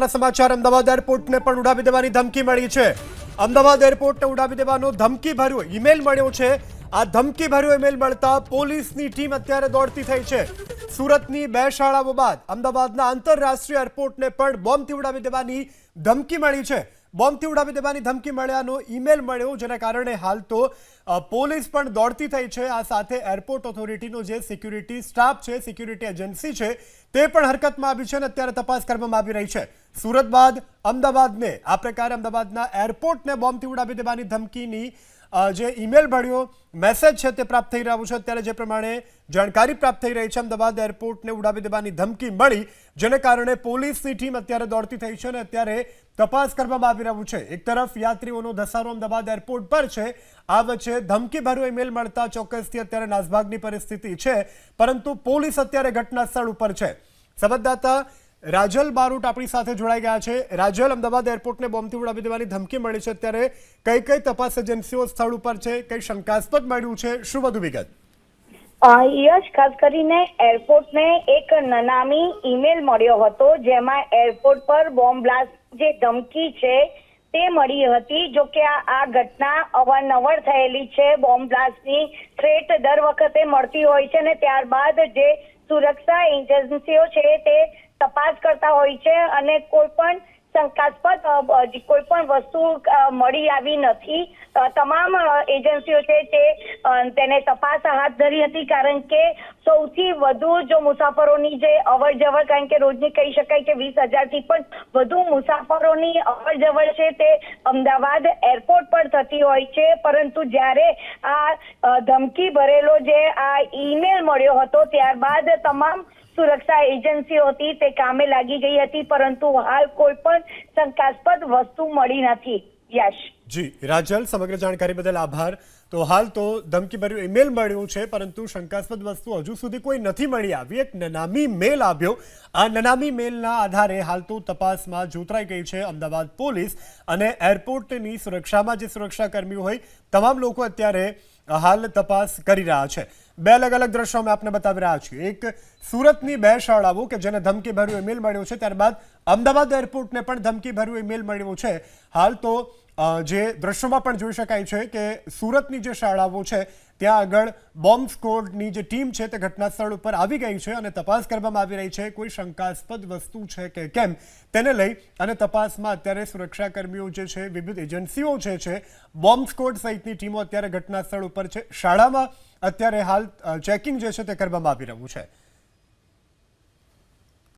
સમાચાર અમદાવાદ એરપોર્ટને પણ ઉડાવી દેવાની ધમકી મળી છે. અમદાવાદ એરપોર્ટને ઉડાવી દેવાનો ધમકી ભર્યો ઈમેલ મળ્યો છે. આ ધમકી ભર્યો ઈમેલ મળતા પોલીસની ટીમ અત્યારે દોડતી થઈ છે. સુરતની બે શાળાઓ બાદ અમદાવાદના આંતરરાષ્ટ્રીય એરપોર્ટને પણ બોમ્બથી ઉડાવી દેવાની ધમકી મળી છે. બોમ્બથી ઉડાવી દેવાની ધમકી મળ્યાનો ઈમેલ મળ્યો, જેના કારણે હાલ તો પોલીસ પણ દોડતી થઈ છે. આ સાથે એરપોર્ટ ઓથોરિટીનો જે સિક્યુરિટી સ્ટાફ છે, સિક્યુરિટી એજન્સી છે, તે પણ હરકતમાં આવી છે અને અત્યારે તપાસ કરવામાં આવી રહી છે. સુરત બાદ અમદાવાદને, આ પ્રકારે અમદાવાદના એરપોર્ટને બોમ્બથી ઉડાવી દેવાની ધમકીની જે ઈમેલ ભર્યો, મેસેજ છે તે પ્રાપ્ત થઈ રહ્યું છે. અત્યારે જે પ્રમાણે જાણકારી પ્રાપ્ત થઈ રહી છે, અમદાવાદ એરપોર્ટને ઉડાવી દેવાની ધમકી મળી, જેને કારણે પોલીસની ટીમ અત્યારે દોડતી થઈ છે અને અત્યારે તપાસ કરવામાં આવી રહ્યું છે. એક તરફ યાત્રીઓનો ધસારો અમદાવાદ એરપોર્ટ પર છે, આ વચ્ચે ધમકીભર્યો ઈમેલ મળતા ચોક્કસથી અત્યારે નાસભાગની પરિસ્થિતિ છે, પરંતુ પોલીસ અત્યારે ઘટના સ્થળ ઉપર છે. સંવાદદાતા રાજલ બારોટ આપણી સાથે જોડાઈ ગયા છે. રાજલ, અમદાવાદ એરપોર્ટને બોમ્બથી ઉડાવી દેવાની ધમકી મળી છે. અત્યારે કઈ કઈ તપાસ એજન્સીઓ સ્થળ ઉપર છે? કઈ શંકાસ્પદ મળ્યું છે? શું વધુ વિગત? યશ, ખાસ કરીને એરપોર્ટને એક નનામી ઈમેલ મળ્યો હતો, જેમાં એરપોર્ટ પર બોમ્બ બ્લાસ્ટ જે ધમકી છે તે મળી હતી. જો કે આ ઘટના અવારનવાર થયેલી છે. બોમ્બ બ્લાસ્ટની થ્રેટ દર વખતે મળતી હોય છે અને ત્યારબાદ જે સુરક્ષા એજન્સીઓ છે તે તપાસ કરતા હોય છે અને કોઈ પણ શંકાસ્પદ કોઈ પણ વસ્તુ મળી આવી નથી. તમામ એજન્સીઓ છે તે તેને તપાસ હાથ ધરી હતી કારણ કે સૌથી વધુ જો મુસાફરોની જે અવર જવર કારણ કે રોજની કહી શકાય કે વીસ હજારથી પણ વધુ મુસાફરોની અવર જવર છે તે અમદાવાદ એરપોર્ટ પર થતી હોય છે. પરંતુ જ્યારે આ ધમકી ભરેલો જે આ ઈમેલ મળ્યો હતો, ત્યારબાદ તમામ સુરક્ષા એજન્સીઓ હતી, તે કામે લાગી ગઈ હતી, પરંતુ હાલ કોઈ પણ શંકાસ્પદ વસ્તુ મળી નથી. યશ. જી, રાજલ, સમગ્ર જાણકારી બદલ આભાર. તો હાલ તો ધમકી ભર્યું ઈમેલ મળ્યું છે, પરંતુ શંકાસ્પદ વસ્તુ હજુ સુધી કોઈ નથી મળી આવી. એક નનામી મેલ આવ્યો. આ નનામી મેલના આધારે હાલ તો તપાસમાં જોતરાઈ ગઈ છે અમદાવાદ પોલીસ અને એરપોર્ટની સુરક્ષામાં જે સુરક્ષા કર્મીઓ હોય, તમામ લોકો અત્યારે હાલ તપાસ કરી રહ્યા છે. બે અલગ અલગ દ્રશ્યો અમે આપને બતાવી રહ્યા છીએ. એક સુરતની બે શાળાઓ કે જેને ધમકી ભર્યું ઈમેલ મળ્યો છે, ત્યારબાદ અમદાવાદ એરપોર્ટને પણ ધમકી ભર્યું ઈમેલ મળ્યું છે. હાલ તો જે દ્રશ્યોમાં પણ જોઈ શકાય છે કે સુરતની જે શાળાઓ છે, ત્યાં આગળ બોમ્બ સ્કોડની જે ટીમ છે તે ઘટનાસ્થળ ઉપર આવી ગઈ છે અને તપાસ કરવામાં આવી રહી છે. કોઈ શંકાસ્પદ વસ્તુ છે કે કેમ? તેને લઈ અને તપાસમાં અત્યારે સુરક્ષાકર્મીઓ જે છે, વિવિધ એજન્સીઓ જે છે, બોમ્બ સ્કોડ સહિતની ટીમો અત્યારે ઘટનાસ્થળ ઉપર છે. શાળામાં અત્યારે હાલ ચેકિંગ જે છે તે કરવામાં આવી રહ્યું છે.